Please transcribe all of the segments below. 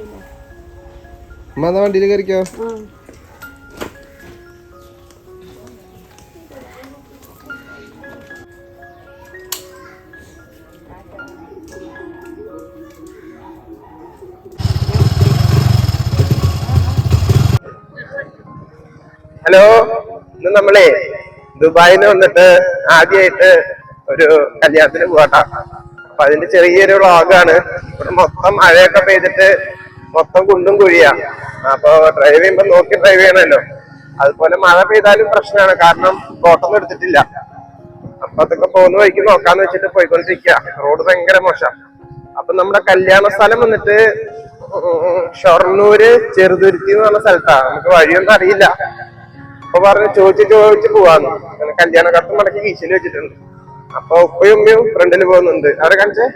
അമ്മ എന്നാ വണ്ടിയിൽ കയറിക്കോ? ഹലോ ഇന്ന് നമ്മളേ ദുബായിന്ന് വന്നിട്ട് ആദ്യമായിട്ട് ഒരു കല്യാണത്തിന് പോകട്ടാ അപ്പൊ അതിന്റെ ചെറിയൊരു വ്ളോഗാണ്. ഇവിടെ മൊത്തം മഴയൊക്കെ പെയ്തിട്ട് മൊത്തം കുണ്ടും കുഴിയാ. അപ്പൊ ഡ്രൈവ് ചെയ്യുമ്പോ നോക്കി ഡ്രൈവ് ചെയ്യണല്ലോ. അതുപോലെ മഴ പെയ്താലും പ്രശ്നമാണ്. കാരണം കോട്ടൊന്നും എടുത്തിട്ടില്ല. അപ്പൊ അതൊക്കെ പോകുന്ന വഴിക്ക് നോക്കാന്ന് വെച്ചിട്ട് പോയിക്കൊണ്ടിരിക്കുക റോഡ് ഭയങ്കര മോശം. അപ്പൊ നമ്മുടെ കല്യാണ സ്ഥലം വന്നിട്ട് ഷൊർണൂര് ചെറുതുരുത്തി എന്ന് പറഞ്ഞ സ്ഥലത്താ. നമുക്ക് വഴിയൊന്നും അറിയില്ല. അപ്പൊ പറഞ്ഞു ചോദിച്ച് ചോദിച്ച് പോവാന്ന്. അങ്ങനെ കല്യാണ കത്ത് മടക്കി കീശയിൽ വെച്ചിട്ടുണ്ട്. അപ്പൊ ഉപ്പയും ഉമ്മയും ഫ്രണ്ടിൽ പോകുന്നുണ്ട്. അവരെ കാണിച്ചേ?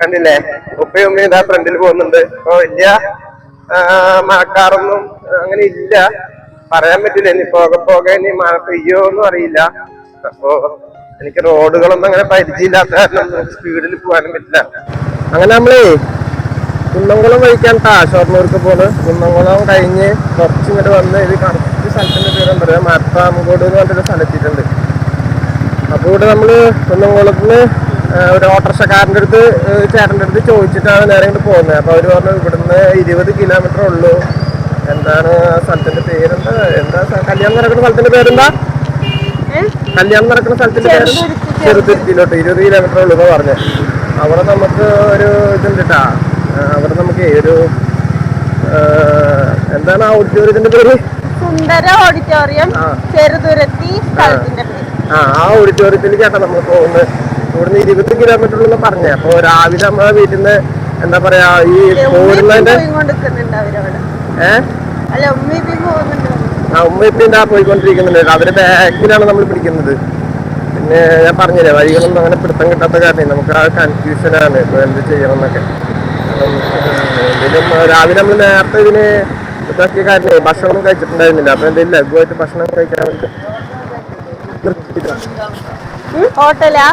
കണ്ടില്ലേ? ഉപ്പയും ഉമ്മയും ഇതാ ഫ്രണ്ടിൽ പോകുന്നുണ്ട്. അപ്പൊ വലിയ മഴക്കാറൊന്നും അങ്ങനെ ഇല്ല. പറയാൻ പറ്റില്ല ഇനി പോകെ പോകെ ഇനി മഴ പെയ്യോ ഒന്നും അറിയില്ല. അപ്പൊ എനിക്ക് റോഡുകളൊന്നും അങ്ങനെ പരിചയമില്ലാത്ത കാരണം സ്പീഡിൽ പോകാനും പറ്റില്ല. അങ്ങനെ നമ്മളേ കുന്നംകുളം വഹിക്കാൻ ഷൊർണൂർക്ക് പോണ് കുന്നംകുളം കഴിഞ്ഞ് കുറച്ച് ഇങ്ങോട്ട് വന്ന് ഇത് കറക്റ്റ് സ്ഥലത്തിന്റെ പേരും പറയാം? മരത്താമുകോട് എന്ന് പറഞ്ഞൊരു സ്ഥലത്തിട്ടുണ്ട് അപ്പോൾ ഇവിടെ നമ്മൾ കുന്നംകുളത്തിന് ഒരു ഓട്ടോറിക്ഷക്കാരന്റെ അടുത്ത് ചേട്ടന്റെ അടുത്ത് ചോദിച്ചിട്ടാണ് നേരെ ഇങ്ങോട്ട് പോകുന്നത്. അപ്പോൾ അവർ പറഞ്ഞു ഇവിടുന്ന് ഇരുപത് കിലോമീറ്റർ ഉള്ളൂ. എന്താണ് ആ സ്ഥലത്തിന്റെ പേരെന്താ? എന്താ കല്യാണം നടക്കുന്ന സ്ഥലത്തിന്റെ പേരെന്താ? കല്യാണം നടക്കുന്ന സ്ഥലത്തിന്റെ പേര് ചെറുതുരുത്തിയിലോട്ട് ഇരുപത് കിലോമീറ്റർ ഉള്ളൂ എന്ന് പറഞ്ഞത് അവിടെ നമുക്ക് ഒരു ഇതുണ്ട് കേട്ടാ അവിടെ നമുക്ക് ഒരു എന്താണ് ആ ഓഡിറ്റോറിയത്തിന്റെ പേര്? സുന്ദര ഓഡിറ്റോറിയം ആ. ചെറുതുരത്തി സ്ഥലത്തിന്റെ പേര്. ആ ആ ചേട്ടാ നമ്മൾ പോകുന്നത്. ഇവിടുന്ന് ഇരുപത് കിലോമീറ്റർ ഉള്ളത് പറഞ്ഞേ. അപ്പൊ രാവിലെ നമ്മളെ വീട്ടിൽ നിന്ന് എന്താ പറയാ ഈ പോരുന്നതിന്റെ ആ ഉമ്മ ഇപ്പം എന്താ പോയിക്കൊണ്ടിരിക്കുന്നുണ്ട്. അവരുടെ ബാക്കിലാണ് നമ്മൾ പിടിക്കുന്നത്. പിന്നെ ഞാൻ പറഞ്ഞില്ലേ വഴികളൊന്നും അങ്ങനെ പിടുത്തം കിട്ടാത്ത കാരണം നമുക്ക് ആ കൺഫ്യൂഷനാണ് ഇപ്പൊ എന്ത് ചെയ്യണം എന്നൊക്കെ എന്തെങ്കിലും രാവിലെ നമ്മൾ നേരത്തെ ഇതിന് ഇതാക്കിയ കാരണം ഭക്ഷണം കഴിച്ചിട്ടുണ്ടായിരുന്നില്ല. അപ്പൊ എന്തെങ്കിലും ലഘുവായിട്ട് ഭക്ഷണം കഴിക്കാൻ വേണ്ടി ഹോട്ടലാ?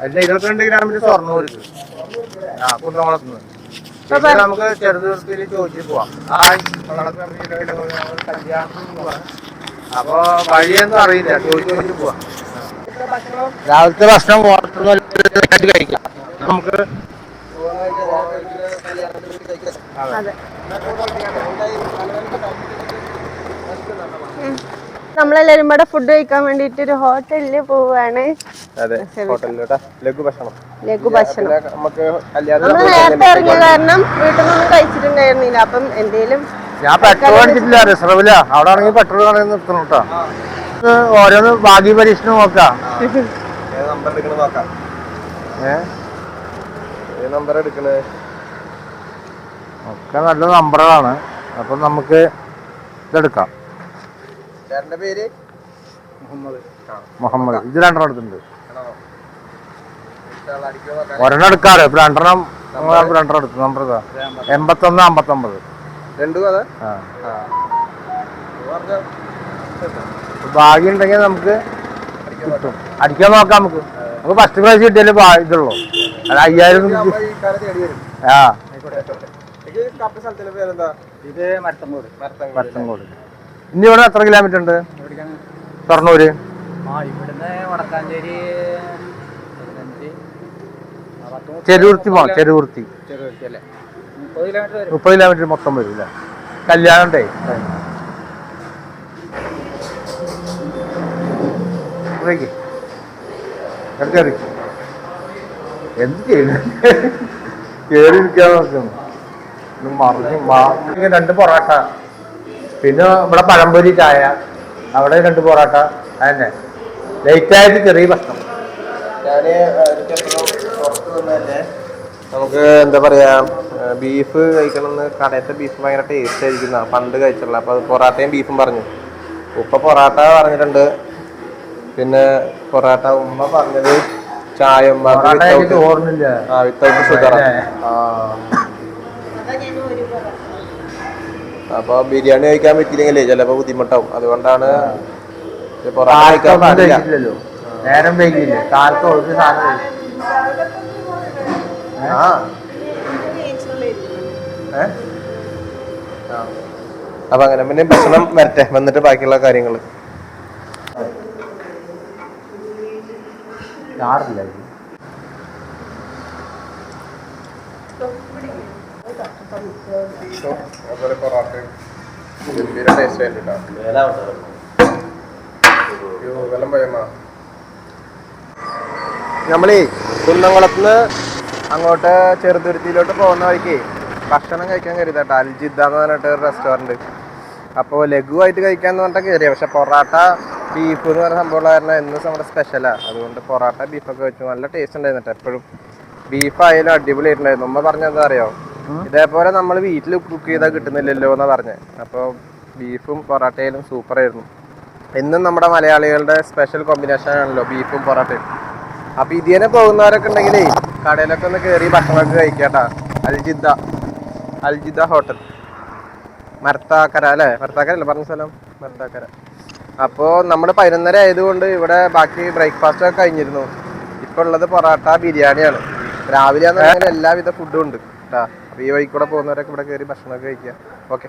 അല്ല ഇരുപത്തിരണ്ട് ഗ്രാമിന്റെ സ്വർണൂര് ആ കുന്നംകുളത്തുനിന്ന് നമുക്ക് ചെറുതുരുത്തിയിൽ ചോദിച്ചു പോവാം. ആ. അപ്പൊ വഴിയൊന്നും അറിയില്ല ചോദിച്ചു ചോദിച്ചു പോവാം. രാവിലത്തെ ഭക്ഷണം ഹോട്ടലിൽ കഴിക്കാം. നമുക്ക് അതെ. നമ്മളെല്ലാരും കൂടെ ഫുഡ് കഴിക്കാൻ വേണ്ടിട്ട് ഒരു ഹോട്ടലിൽ പോവാണ്. അതെ ഹോട്ടലിലോട്ടാ. ലഘു ഭക്ഷണം. ലഘു ഭക്ഷണം. നമുക്ക് കല്യാണം നേരത്തെ ഇറങ്ങിയ കാരണം വീട്ടിൽ നിന്നൊന്നും കഴിച്ചിട്ടുണ്ടായിരുന്നില്ല. അപ്പം എന്തേലും ഞാൻ പെട്രോൾ അടിച്ചിട്ടില്ല റിസർവില അവിടെ ആണെങ്കിൽ പെട്രോൾ കടയിൽ നിർത്തണം കേട്ടോ. ഓരോന്ന് ഭാഗ്യ പരീക്ഷണം നോക്കാം. ഏത് നമ്പർ എടുക്കണ നോക്കാം. ഏഹ് നമ്പർ എടുക്കണേ ഒക്കെ നല്ല നമ്പറുകളാണ് അപ്പം നമുക്ക് ഇതെടുക്കാം. ചേട്ടന്റെ പേര്? മുഹമ്മദ്. ഇത് രണ്ടെണ്ണം എടുത്തിട്ടുണ്ട്. ഒരെണ്ണം എടുക്കാറ്. ഇപ്പൊ രണ്ടെണ്ണം നമ്മൾ രണ്ടെണ്ണം എടുത്തു. നമ്പർ ഇതാ. എൺപത്തൊന്ന് അമ്പത്തൊമ്പത്. രണ്ടും അതെ? ഭാഗ്യം ഉണ്ടെങ്കിൽ നമുക്ക് കിട്ടും. അടിക്കാൻ നോക്കാം നമുക്ക്. നമുക്ക് ഫസ്റ്റ് പ്രൈസ് കിട്ടിയാലേ ഭാ- ഇതുള്ളൂ. അത് അയ്യായിരം. ആ. ഇത് മരത്തങ്കോട് മരത്തങ്കോട് ഇനി ഇവിടെ എത്ര കിലോമീറ്റർ ഉണ്ട്? ഷൊർണൂര് ചെരുവൃത്തി പോവാം ചെരുവൃത്തി മുപ്പത് കിലോമീറ്റർ മൊത്തം വരും അല്ലേ? കല്യാണം ഉണ്ടേ. എന്ത് ചെയ്യുന്നു? കേറി ഇരിക്കാൻ നോക്കുന്നു മറിഞ്ഞ് രണ്ട് പൊറോട്ട. പിന്നെ ഇവിടെ പഴംപൊരി ചായ. അവിടെ രണ്ട് പൊറോട്ട അതന്നെ. ലേറ്റ് ആയിട്ട് ചെറിയ പുറത്ത് വന്നതന്നെ നമുക്ക് എന്താ പറയാ ബീഫ് കഴിക്കണമെന്ന് കടയത്തെ ബീഫ് ഭയങ്കര ടേസ്റ്റ് ആയിരിക്കുന്ന പണ്ട് കഴിച്ചിട്ടുള്ള അപ്പൊ അത് പൊറാട്ടയും ബീഫും പറഞ്ഞു. ഉപ്പ പൊറാട്ട പറഞ്ഞിട്ടുണ്ട്. പിന്നെ പൊറാട്ട ഉമ്മ പറഞ്ഞത് ചായ ഉമ്മ വിത്തൗട്ട് ആ വിത്തൗട്ട് ഷുഗർ ആ. അപ്പൊ ബിരിയാണി കഴിക്കാൻ പറ്റിയില്ലെങ്കിലേ ചിലപ്പോ ബുദ്ധിമുട്ടാവും. അതുകൊണ്ടാണ് നേരം വൈകില്ലേ കാലത്ത് ഒരു സാധനം ആ. അപ്പൊ അങ്ങനെ പിന്നെ ഭക്ഷണം വരട്ടെ. വന്നിട്ട് ബാക്കിയുള്ള കാര്യങ്ങൾ ചാറില്ല അതുപോലെ പൊറോട്ടയും ഗംഭീര ടേസ്റ്റ് ആയിട്ട് വെള്ളം പോയമ്മ നമ്മളേ കുന്നംകുളത്ത് അങ്ങോട്ട് ചെറുതുരുത്തിയിലോട്ട് പോകുന്ന വഴിക്ക് ഭക്ഷണം കഴിക്കാൻ കരുതട്ടോ അൽജിദ്ദ എന്ന് പറഞ്ഞിട്ട് ഒരു റെസ്റ്റോറന്റ് അപ്പോൾ ലഘുവായിട്ട് കഴിക്കാന്ന് പറഞ്ഞിട്ട് കയറിയ പക്ഷെ പൊറാട്ട ബീഫ് എന്ന് പറഞ്ഞ സംഭവം കാരണം എന്നും നമ്മുടെ സ്പെഷ്യലാണ് അതുകൊണ്ട് പൊറാട്ട ബീഫൊക്കെ വെച്ചു നല്ല ടേസ്റ്റ് ഉണ്ടായിരുന്നു എപ്പോഴും. ബീഫ് ആയാലും അടിപൊളിയായിട്ടുണ്ടായിരുന്നു. ഉമ്മ പറഞ്ഞത് അറിയാമോ അറിയോ? ഇതേപോലെ നമ്മൾ വീട്ടിൽ കുക്ക് ചെയ്താൽ കിട്ടുന്നില്ലല്ലോ എന്നാ പറഞ്ഞത് അപ്പോൾ ബീഫും പൊറോട്ടയിലും സൂപ്പറായിരുന്നു എന്നും നമ്മുടെ മലയാളികളുടെ സ്പെഷ്യൽ കോമ്പിനേഷൻ ആണല്ലോ ബീഫും പൊറോട്ടയും. അപ്പൊ ഇതിനെ പോകുന്നവരൊക്കെ ഉണ്ടെങ്കിലേ കടയിലൊക്കെ ഒന്ന് കയറി ഭക്ഷണമൊക്കെ കഴിക്കാട്ടാ. അൽജിദ്ദ അൽജിദ്ദ ഹോട്ടൽ മരത്താക്കര അല്ലേ? മരത്താക്കര അല്ലേ? പറഞ്ഞ സ്ഥലം? മരത്താക്കര അപ്പോൾ നമ്മൾ പതിനൊന്നര ആയതുകൊണ്ട് ഇവിടെ ബാക്കി ബ്രേക്ക്ഫാസ്റ്റ് ഒക്കെ കഴിഞ്ഞിരുന്നു. ഇപ്പോൾ ഉള്ളത് പൊറോട്ട ബിരിയാണിയാണ്. രാവിലെ എല്ലാവിധ ഫുഡും ഉണ്ട് കേട്ടാ അപ്പോൾ ഈ വഴി പോകുന്നവരൊക്കെ ഇവിടെ കയറി ഭക്ഷണമൊക്കെ കഴിക്കുക. ഓക്കെ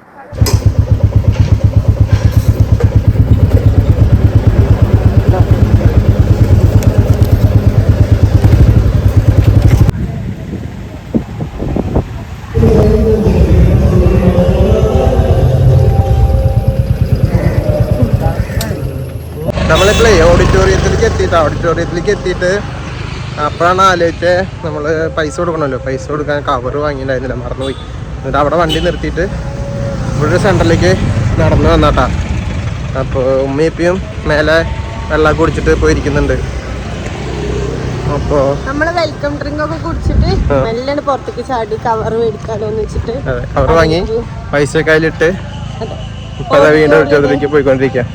നമ്മളിപ്പോഴേ ഓഡിറ്റോറിയത്തിലേക്ക് എത്തിയിട്ട്. ഓഡിറ്റോറിയത്തിലേക്ക് എത്തിയിട്ട് അപ്പോഴാണ് ആലോചിച്ച് നമ്മൾ പൈസ കൊടുക്കണമല്ലോ. പൈസ കൊടുക്കാൻ കവർ വാങ്ങിയിട്ടുണ്ടായിരുന്നില്ല മറന്നുപോയി. എന്നിട്ട് അവിടെ വണ്ടി നിർത്തിയിട്ട് ഇവിടെ സെന്ററിലേക്ക് നടന്നു വന്നാട്ടാ. അപ്പോൾ ഉമ്മയപ്പിയും മേലെ വെള്ളം കുടിച്ചിട്ട് പോയിരിക്കുന്നുണ്ട് അപ്പോൾ നമ്മൾ വെൽക്കം ഡ്രിങ്ക് ഒക്കെ കുടിച്ചിട്ട് മെല്ലാണ് പുറത്തേക്ക് ചാടി കവർ മേടിക്കാലോ എന്ന് വെച്ചിട്ട് കവർ വാങ്ങി പൈസ കയ്യിലിട്ട് വീണ്ടും പോയിക്കൊണ്ടിരിക്കുക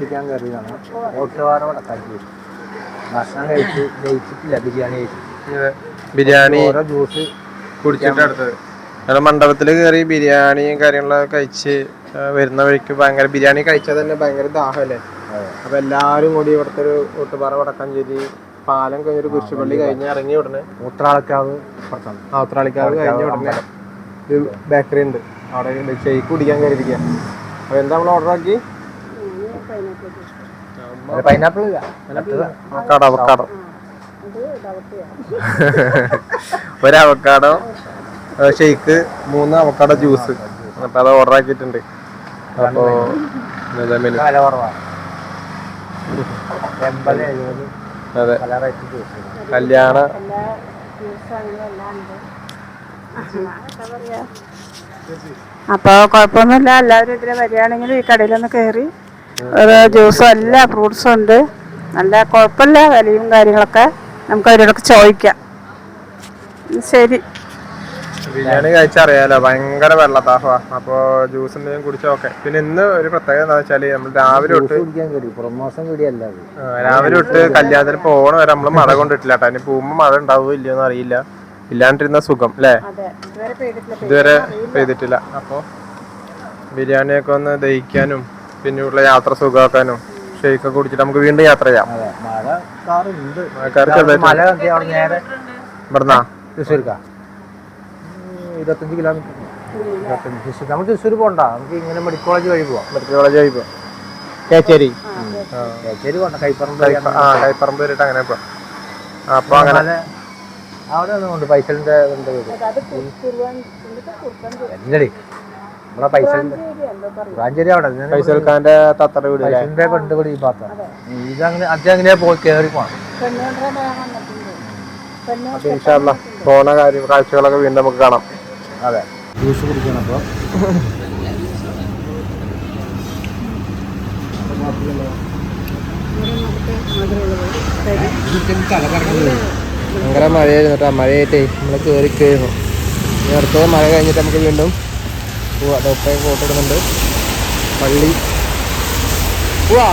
കുടിക്കാൻ കയറിയതാണ്. ഓട്ടുപാറ വടക്കാഞ്ചേരി ഭക്ഷണം കഴിച്ച് ജയിച്ചിട്ടില്ല ബിരിയാണി കഴിച്ചു ബിരിയാണി ഓരോ ജ്യൂസ് കുടിച്ചിട്ട് അടുത്തത്. ഞങ്ങൾ മണ്ഡപത്തിൽ കയറി ബിരിയാണിയും കാര്യങ്ങളൊക്കെ കഴിച്ച് വരുന്ന വഴിക്ക് ഭയങ്കര ബിരിയാണി കഴിച്ചാൽ തന്നെ ഭയങ്കര ദാഹമല്ലേ? അപ്പൊ എല്ലാരും കൂടി ഇവിടുത്തെ ഒരു ഓട്ടുപാറ വടക്കാഞ്ചേരി പാലം കഴിഞ്ഞൊരു കുരിശുപള്ളി കഴിഞ്ഞ് ഇറങ്ങി ഉടനെ ഉത്രാളിക്കാവ് ആ ഉത്രാളിക്കാവ് കഴിഞ്ഞ ഉടനെ ഒരു ബേക്കറി ഉണ്ട്. അവിടെ ഷെയ്ക്ക് കുടിക്കാൻ കയറിയിരിക്കുക അപ്പൊ എന്താ നമ്മൾ ഓർഡർ ആക്കി പൈനാപ്പിൾ അവക്കാടോ അവക്കാടോ ഒരു അവക്കാടോ ഷെയ്ക്ക് മൂന്ന് അവക്കാടോ ജ്യൂസ് അപ്പൊ അത് ഓർഡർ ആക്കിയിട്ടുണ്ട്. അപ്പോ അതെ. കല്യാണ അപ്പൊ അപ്പോൾ കുഴപ്പമൊന്നുമില്ല. എല്ലാവരും ഇതിലെ വരികയാണെങ്കിൽ ഈ കടയിലൊന്ന് കയറി ഒരു ജ്യൂസും എല്ലാ ഫ്രൂട്ട്സും ഉണ്ട്. നല്ല കുഴപ്പമില്ല വിലയും കാര്യങ്ങളൊക്കെ. നമുക്ക് അവരോടൊക്കെ ചോദിക്കാം. ശരി. ബിരിയാണി കഴിച്ചറിയാലോ ഭയങ്കര വെള്ളത്താഹ അപ്പോ ജ്യൂസ് എന്തെങ്കിലും കുടിച്ചോക്കെ പിന്നെ ഇന്ന് ഒരു പ്രത്യേകത എന്താ വെച്ചാൽ നമ്മൾ രാവിലെ തൊട്ട് രാവിലെ തൊട്ട് കല്യാണത്തിന് പോകണ വരെ നമ്മൾ മഴ കൊണ്ടിട്ടില്ല കേട്ടോ. ഇനി പോകുമ്പോ മഴ ഉണ്ടാവുമോ ഇല്ലയോന്ന് അറിയില്ല. ഇല്ലാണ്ടിരുന്ന സുഖം അല്ലേ അതെ ഇതുവരെ പെയ്തിട്ടില്ല. ഇതുവരെ പെയ്തിട്ടില്ല. അപ്പൊ ബിരിയാണിയൊക്കെ ഒന്ന് ദഹിക്കാനും പിന്നെയുള്ള യാത്ര സുഖമാക്കാനും ഷെയ്ക്കൊക്കെ കുടിച്ചിട്ട് നമുക്ക് വീണ്ടും യാത്ര ചെയ്യാം. ഇവിടുന്നാ? തൃശ്ശൂർക്കാ. ഇരുപത്തഞ്ച് കിലോമീറ്റർ. തൃശ്ശൂർ. നമുക്ക് തൃശ്ശൂർ പോകണ്ട നമുക്ക് ഇങ്ങനെ മെഡിക്കൽ കോളേജ് വഴി പോവാം. മെഡിക്കൽ കോളേജ് ആയിപ്പോ കേച്ചേരി? കേച്ചേരി പോകണ്ട കൈപ്പറമ്പ് കൈപ്പ- ആ കൈപ്പറമ്പ് അങ്ങനെ അപ്പൊ അങ്ങനെ അവിടെ പൈസലിന്റെ ഉണ്ട് നമ്മളെ പൈസ കുറാഞ്ചേരി അവിടെ. ഫൈസൽ ഖാന്റെ തത്തറ വീട് അല്ലേ? പൈസലിന്റെ പെണ്ട് കൂടി ഈ ഭാഗത്താണ് ഇതങ്ങനെ അതങ്ങനെ പോയി കയറി പോണം. അപ്പൊ ഇൻഷാല്ല പോണ കാര്യം കാഴ്ചകളൊക്കെ വീണ്ടും നമുക്ക് കാണാം. അതെ. ജ്യൂസ് കുടിക്കണം അപ്പോൾ ഭയങ്കര മഴയായിരുന്നു കേട്ടോ. മഴയായിട്ടേ നമ്മൾ കയറി കയറുന്നു നേരത്തെ മഴ കഴിഞ്ഞിട്ട് നമുക്ക് വീണ്ടും പോവാ ഡോക്ടറെ ഫോട്ടോ ഇടുന്നുണ്ട് പള്ളി. പോവാ